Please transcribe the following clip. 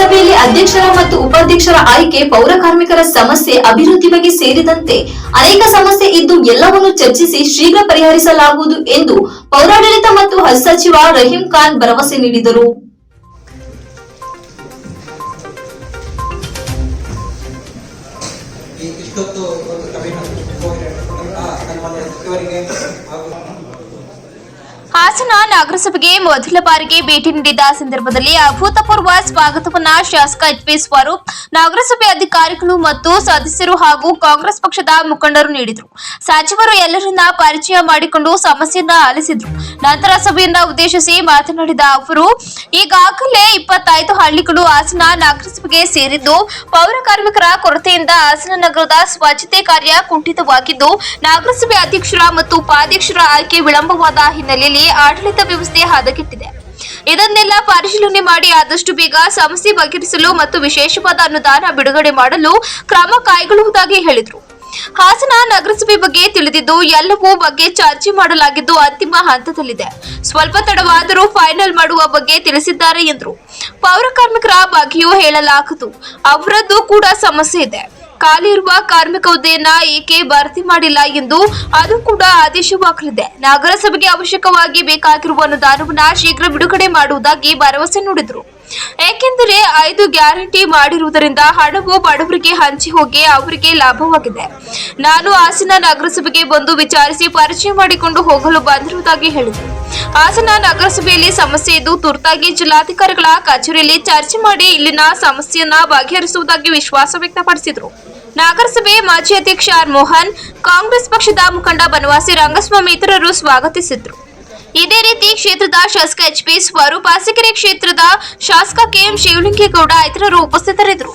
ನಗರಸಭೆಯಲ್ಲಿ ಅಧ್ಯಕ್ಷರ ಮತ್ತು ಉಪಾಧ್ಯಕ್ಷರ ಆಯ್ಕೆ ಪೌರ ಕಾರ್ಮಿಕರ ಸಮಸ್ಯೆ ಅಭಿವೃದ್ಧಿ ಬಗ್ಗೆ ಸೇರಿದಂತೆ ಅನೇಕ ಸಮಸ್ಯೆ ಇದ್ದು ಎಲ್ಲವನ್ನು ಚರ್ಚಿಸಿ ಶೀಘ್ರ ಪರಿಹರಿಸಲಾಗುವುದು ಎಂದು ಪೌರಾಡಳಿತ ಮತ್ತು ಹಜ್ ಸಚಿವ ರಹೀಂ ಖಾನ್ ಭರವಸೆ ನೀಡಿದರು. ಹಾಸನ ನಗರಸಭೆಗೆ ಮೊದಲ ಬಾರಿಗೆ ಭೇಟಿ ನೀಡಿದ ಸಂದರ್ಭದಲ್ಲಿ ಅಭೂತಪೂರ್ವ ಸ್ವಾಗತವನ್ನ ಶಾಸಕ ಎಚ್ ಪಿ ಸ್ವರೂಪ್, ನಗರಸಭೆ ಅಧಿಕಾರಿಗಳು ಮತ್ತು ಸದಸ್ಯರು ಹಾಗೂ ಕಾಂಗ್ರೆಸ್ ಪಕ್ಷದ ಮುಖಂಡರು ನೀಡಿದರು. ಸಚಿವರು ಎಲ್ಲರನ್ನ ಪರಿಚಯ ಮಾಡಿಕೊಂಡು ಸಮಸ್ಯೆಯನ್ನ ಆಲಿಸಿದ್ರು. ನಂತರ ಸಭೆಯನ್ನ ಉದ್ದೇಶಿಸಿ ಮಾತನಾಡಿದ ಅವರು, ಈಗಾಗಲೇ ಇಪ್ಪತ್ತೈದು ಹಳ್ಳಿಗಳು ಹಾಸನ ನಗರಸಭೆಗೆ ಸೇರಿದ್ದು, ಪೌರ ಕಾರ್ಮಿಕರ ಕೊರತೆಯಿಂದ ಹಾಸನ ನಗರದ ಸ್ವಚ್ಛತೆ ಕಾರ್ಯ ಕುಂಠಿತವಾಗಿದ್ದು, ನಗರಸಭೆ ಅಧ್ಯಕ್ಷರ ಮತ್ತು ಉಪಾಧ್ಯಕ್ಷರ ಆಯ್ಕೆ ವಿಳಂಬವಾದ ಹಿನ್ನೆಲೆಯಲ್ಲಿ ಆಡಳಿತ ವ್ಯವಸ್ಥೆ ಹದಗೆಟ್ಟಿದೆ. ಇದನ್ನೆಲ್ಲ ಪರಿಶೀಲನೆ ಮಾಡಿ ಆದಷ್ಟು ಬೇಗ ಸಮಸ್ಯೆ ಬಗೆಹರಿಸಲು ಮತ್ತು ವಿಶೇಷವಾದ ಅನುದಾನ ಬಿಡುಗಡೆ ಮಾಡಲು ಕ್ರಮ ಕೈಗೊಳ್ಳುವುದಾಗಿ ಹೇಳಿದರು. ಹಾಸನ ನಗರಸಭೆ ಬಗ್ಗೆ ತಿಳಿದಿದ್ದು, ಎಲ್ಲವೂ ಬಗ್ಗೆ ಚರ್ಚೆ ಮಾಡಲಾಗಿದ್ದು ಅಂತಿಮ ಹಂತದಲ್ಲಿದೆ. ಸ್ವಲ್ಪ ತಡವಾದರೂ ಫೈನಲ್ ಮಾಡುವ ಬಗ್ಗೆ ತಿಳಿಸಿದ್ದಾರೆ ಎಂದರು. ಪೌರ ಕಾರ್ಮಿಕರ ಬಗ್ಗೆಯೂ ಹೇಳಲಾಗದು. ಅವರದ್ದು ಕೂಡ ಸಮಸ್ಯೆ ಇದೆ. ಖಾಲಿ ಇರುವ ಕಾರ್ಮಿಕ ಹುದ್ದೆಯನ್ನ ಏಕೆ ಭರ್ತಿ ಮಾಡಿಲ್ಲ ಎಂದು ಅದು ಕೂಡ ಆದೇಶವಾಗಲಿದೆ ನಗರಸಭೆಗೆ ಅವಶ್ಯಕವಾಗಿ ಬೇಕಾಗಿರುವ ಅನುದಾನವನ್ನ ಶೀಘ್ರ ಬಿಡುಗಡೆ ಮಾಡುವುದಾಗಿ ಭರವಸೆ ನೀಡಿದರು. ಏಕೆಂದರೆ ಐದು ಗ್ಯಾರಂಟಿ ಮಾಡಿರುವುದರಿಂದ ಹಣವು ಬಡವರಿಗೆ ಹಂಚಿ ಹೋಗಿ ಅವರಿಗೆ ಲಾಭವಾಗಿದೆ. ನಾನು ಹಾಸನ ನಗರಸಭೆಗೆ ಬಂದು ವಿಚಾರಿಸಿ ಪರಿಚಯ ಮಾಡಿಕೊಂಡು ಹೋಗಲು ಬಂದಿರುವುದಾಗಿ ಹೇಳಿದರು ಹಾಸನ ನಗರಸಭೆಯಲ್ಲಿ ಸಮಸ್ಯೆ ಇದ್ದು ತುರ್ತಾಗಿ ಜಿಲ್ಲಾಧಿಕಾರಿಗಳ ಕಚೇರಿಯಲ್ಲಿ ಚರ್ಚೆ ಮಾಡಿ ಇಲ್ಲಿನ ಸಮಸ್ಯೆಯನ್ನ ಬಗೆಹರಿಸುವುದಾಗಿ ವಿಶ್ವಾಸ ವ್ಯಕ್ತಪಡಿಸಿದರು. ನಗರಸಭೆ ಮಾಜಿ ಅಧ್ಯಕ್ಷ ಆರ್ ಮೋಹನ್, ಕಾಂಗ್ರೆಸ್ ಪಕ್ಷದ ಮುಖಂಡ ಬನವಾಸಿ ರಂಗಸ್ವಾಮಿ ಇತರರು ಸ್ವಾಗತಿಸಿದ್ರು. ಇದೇ ರೀತಿ ಕ್ಷೇತ್ರದ ಶಾಸಕ ಎಚ್ ಪಿ ಸ್ವರೂಪ್ ಅರಸೀಕೆರೆ ಕ್ಷೇತ್ರದ ಶಾಸಕ ಕೆಎಂ ಶಿವಲಿಂಗೇಗೌಡ ಇತರರು ಉಪಸ್ಥಿತರಿದ್ದರು.